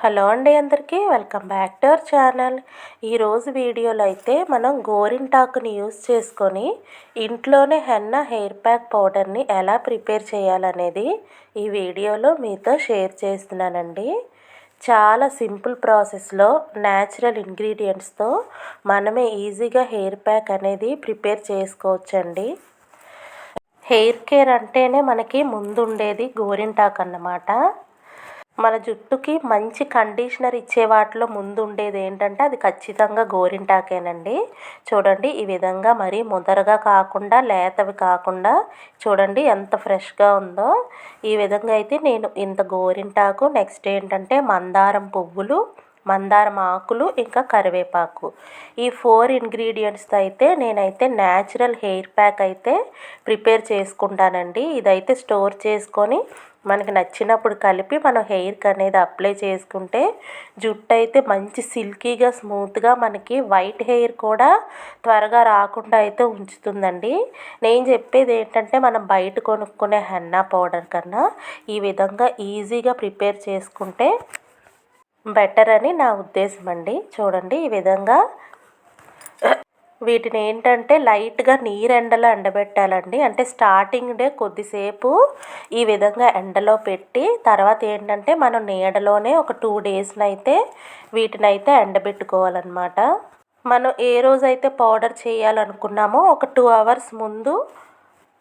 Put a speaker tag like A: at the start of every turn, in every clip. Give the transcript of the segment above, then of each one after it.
A: Hello అండి అందరికీ welcome back to our channel. ఈరోజు వీడియోలో అయితే మనం గోరింటాకుని యూస్ చేసుకొని ఇంట్లోనే హెన్న హెయిర్ ప్యాక్ పౌడర్ని ఎలా ప్రిపేర్ చేయాలనేది ఈ వీడియోలో మీతో షేర్ చేస్తున్నానండి. చాలా సింపుల్ ప్రాసెస్లో న్యాచురల్ ఇంగ్రీడియంట్స్తో మనమే ఈజీగా హెయిర్ ప్యాక్ అనేది ప్రిపేర్ చేసుకోవచ్చండి. హెయిర్ కేర్ అంటేనే మనకి ముందుండేది గోరింటాకు అన్నమాట. మన జుట్టుకి మంచి కండిషనర్ ఇచ్చే వాటిలో ముందు ఉండేది ఏంటంటే అది ఖచ్చితంగా గోరింటాకేనండి. చూడండి ఈ విధంగా మరీ ముదరగా కాకుండా లేతవి కాకుండా చూడండి ఎంత ఫ్రెష్గా ఉందో. ఈ విధంగా అయితే నేను ఇంత గోరింటాకు నెక్స్ట్ ఏంటంటే మందారం పువ్వులు మందారం ఆకులు ఇంకా కరివేపాకు. ఈ ఫోర్ ఇంగ్రీడియంట్స్తో అయితే నేనైతే న్యాచురల్ హెయిర్ ప్యాక్ అయితే ప్రిపేర్ చేసుకుంటానండి. ఇదైతే స్టోర్ చేసుకొని మనకి నచ్చినప్పుడు కలిపి మనం హెయిర్కి అనేది అప్లై చేసుకుంటే జుట్టు అయితే మంచి సిల్కీగా స్మూత్గా మనకి వైట్ హెయిర్ కూడా త్వరగా రాకుండా అయితే ఉంచుతుందండి. నేను చెప్పేది ఏంటంటే మనం బయట కొనుక్కునే హెన్నా పౌడర్ కన్నా ఈ విధంగా ఈజీగా ప్రిపేర్ చేసుకుంటే బెటర్ అని నా ఉద్దేశం అండి. చూడండి ఈ విధంగా వీటిని ఏంటంటే లైట్గా నీరు ఎండలో ఎండబెట్టాలండి. అంటే స్టార్టింగ్ డే కొద్దిసేపు ఈ విధంగా ఎండలో పెట్టి తర్వాత ఏంటంటే మనం నీడలోనే ఒక టూ డేస్నైతే వీటినైతే వీటిని అయితే ఎండబెట్టుకోవాలన్నమాట. మనం ఏ రోజైతే పౌడర్ చేయాలనుకున్నామో ఒక టూ అవర్స్ ముందు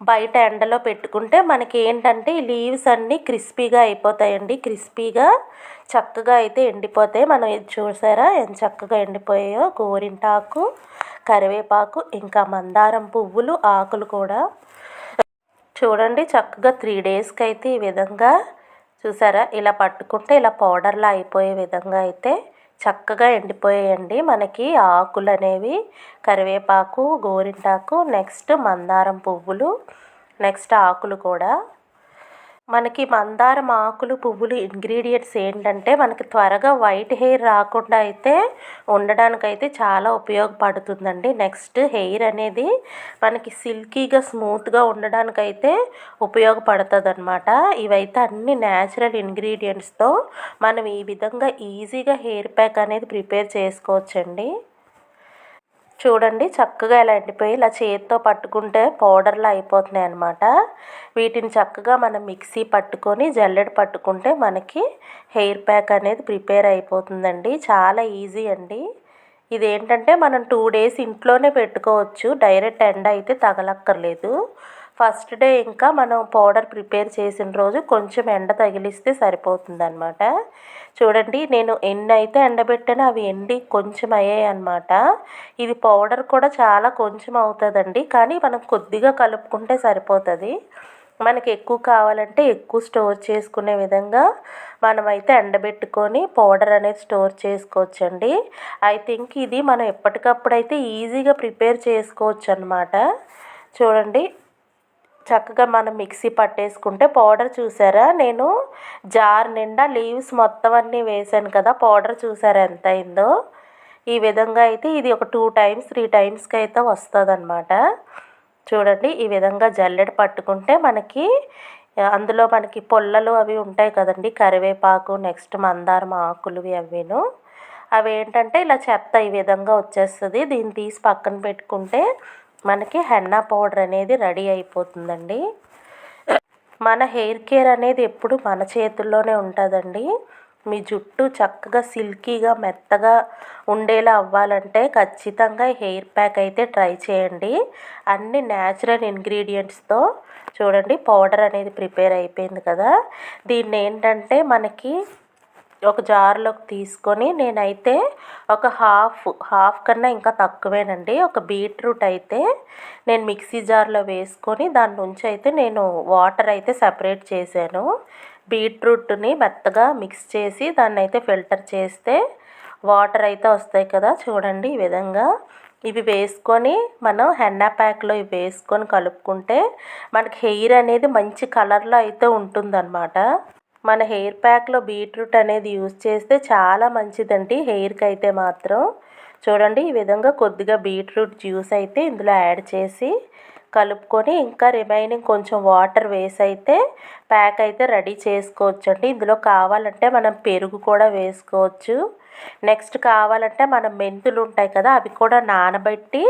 A: బయట ఎండలో పెట్టుకుంటే మనకి ఏంటంటే ఈ లీవ్స్ అన్నీ క్రిస్పీగా అయిపోతాయండి. క్రిస్పీగా చక్కగా అయితే ఎండిపోతాయి. మనం ఇది చూసారా? ఎంత చక్కగా ఎండిపోయాయో గోరింటాకు. కరివేపాకు ఇంకా మందారం పువ్వులు ఆకులు కూడా. చూడండి చక్కగా త్రీ డేస్కి అయితే ఈ విధంగా చూసారా? ఇలా పట్టుకుంటే ఇలా పౌడర్లా అయిపోయే విధంగా అయితే చక్కగా ఎండిపోయాయండి. మనకి ఆకులు అనేవి కరివేపాకు గోరింటాకు నెక్స్ట్ మందారం పువ్వులు నెక్స్ట్ ఆకులు కూడా. మనకి మందారం ఆకులు పువ్వులు ఇంగ్రీడియంట్స్ ఏంటంటే మనకి త్వరగా వైట్ హెయిర్ రాకుండా అయితే ఉండడానికైతే చాలా ఉపయోగపడుతుందండి. నెక్స్ట్ హెయిర్ అనేది మనకి సిల్కీగా స్మూత్గా ఉండడానికైతే ఉపయోగపడుతుంది అనమాట ఇవైతే అన్ని న్యాచురల్ ఇంగ్రీడియంట్స్తో మనం ఈ విధంగా ఈజీగా హెయిర్ ప్యాక్ అనేది ప్రిపేర్ చేసుకోవచ్చండి. చూడండి చక్కగా ఇలా ఎండిపోయి ఇలా చేతితో పట్టుకుంటే పౌడర్లా అయిపోతున్నాయి అనమాట వీటిని చక్కగా మనం మిక్సీ పట్టుకొని జల్లెడ పట్టుకుంటే మనకి హెయిర్ ప్యాక్ అనేది ప్రిపేర్ అయిపోతుందండి. చాలా ఈజీ అండి. ఇదేంటంటే మనం టూ డేస్ ఇంట్లోనే పెట్టుకోవచ్చు. డైరెక్ట్ ఎండ అయితే తగలక్కర్లేదు. ఫస్ట్ డే ఇంకా మనం పౌడర్ ప్రిపేర్ చేసిన రోజు కొంచెం ఎండ తగిలిస్తే సరిపోతుంది అనమాట చూడండి నేను ఎన్ని అయితే ఎండబెట్టానో అవి ఎండి కొంచెం అయ్యాయి అనమాట ఇది పౌడర్ కూడా చాలా కొంచెం అవుతుందండి కానీ మనం కొద్దిగా కలుపుకుంటే సరిపోతుంది. మనకి ఎక్కువ కావాలంటే ఎక్కువ స్టోర్ చేసుకునే విధంగా మనమైతే ఎండబెట్టుకొని పౌడర్ అనేది స్టోర్ చేసుకోవచ్చండి. ఐ థింక్ ఇది మనం ఎప్పటికప్పుడు అయితే ఈజీగా ప్రిపేర్ చేసుకోవచ్చు అనమాట చూడండి చక్కగా మనం మిక్సీ పట్టేసుకుంటే పౌడర్ చూసారా? నేను జార్ నిండా లీవ్స్ మొత్తం అన్నీ వేసాను కదా పౌడర్ చూసారా ఎంత అయిందో? ఈ విధంగా అయితే ఇది ఒక టూ టైమ్స్ త్రీ టైమ్స్కి అయితే వస్తుంది అనమాట చూడండి ఈ విధంగా జల్లెడ పట్టుకుంటే మనకి అందులో మనకి పొల్లలు అవి ఉంటాయి కదండి కరివేపాకు నెక్స్ట్ మందారం ఆకులు అవిను అవి ఏంటంటే ఇలా చెత్త ఈ విధంగా వచ్చేస్తుంది దీన్ని తీసి పక్కన పెట్టుకుంటే మనకి హెన్నా పౌడర్ అనేది రెడీ అయిపోతుందండి. మన హెయిర్ కేర్ అనేది ఎప్పుడు మన చేతుల్లోనే ఉంటుందండి. మీ జుట్టు చక్కగా సిల్కీగా మెత్తగా ఉండేలా అవ్వాలంటే ఖచ్చితంగా హెయిర్ ప్యాక్ అయితే ట్రై చేయండి. అన్ని న్యాచురల్ ఇంగ్రీడియంట్స్తో చూడండి పౌడర్ అనేది ప్రిపేర్ అయిపోయింది కదా. దీన్ని ఏంటంటే మనకి ఒక జార్లోకి తీసుకొని నేనైతే ఒక హాఫ్ హాఫ్ కన్నా ఇంకా తక్కువేనండి. ఒక బీట్రూట్ అయితే నేను మిక్సీ జార్లో వేసుకొని దాని నుంచి అయితే నేను వాటర్ అయితే సపరేట్ చేశాను. బీట్రూట్ని మెత్తగా మిక్స్ చేసి దాన్ని అయితే ఫిల్టర్ చేస్తే వాటర్ అయితే వస్తాయి కదా చూడండి ఈ విధంగా. ఇవి వేసుకొని మనం హెన్నా ప్యాక్లో ఇవి వేసుకొని కలుపుకుంటే మనకి హెయిర్ అనేది మంచి కలర్లో అయితే ఉంటుందన్నమాట. మన హెయిర్ ప్యాక్లో బీట్రూట్ అనేది యూస్ చేస్తే చాలా మంచిదండి హెయిర్కి అయితే మాత్రం. చూడండి ఈ విధంగా కొద్దిగా బీట్రూట్ జ్యూస్ అయితే ఇందులో యాడ్ చేసి కలుపుకొని ఇంకా రిమైనింగ్ కొంచెం వాటర్ వేసి అయితే ప్యాక్ అయితే రెడీ చేసుకోవచ్చు అండి ఇందులో కావాలంటే మనం పెరుగు కూడా వేసుకోవచ్చు. నెక్స్ట్ కావాలంటే మనం మెంతులు ఉంటాయి కదా అవి కూడా నానబెట్టి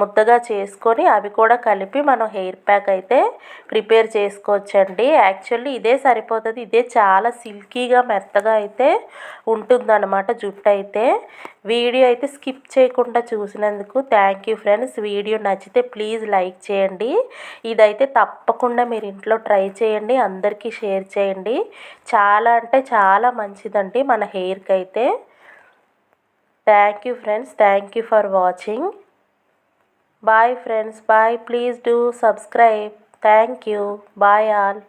A: ముద్దగా చేసుకొని అవి కూడా కలిపి మనం హెయిర్ ప్యాక్ అయితే ప్రిపేర్ చేసుకోవచ్చండి. యాక్చువల్లీ ఇదే సరిపోతుంది. ఇదే చాలా సిల్కీగా మెత్తగా అయితే ఉంటుందన్నమాట జుట్టు అయితే. వీడియో అయితే స్కిప్ చేయకుండా చూసినందుకు థ్యాంక్ యూ ఫ్రెండ్స్. వీడియో నచ్చితే ప్లీజ్ లైక్ చేయండి. ఇదైతే తప్పకుండా మీరు ఇంట్లో ట్రై చేయండి. అందరికీ షేర్ చేయండి. చాలా అంటే చాలా మంచిదండి మన హెయిర్కి అయితే thank you friends thank you for watching bye friends bye please do subscribe thank you bye all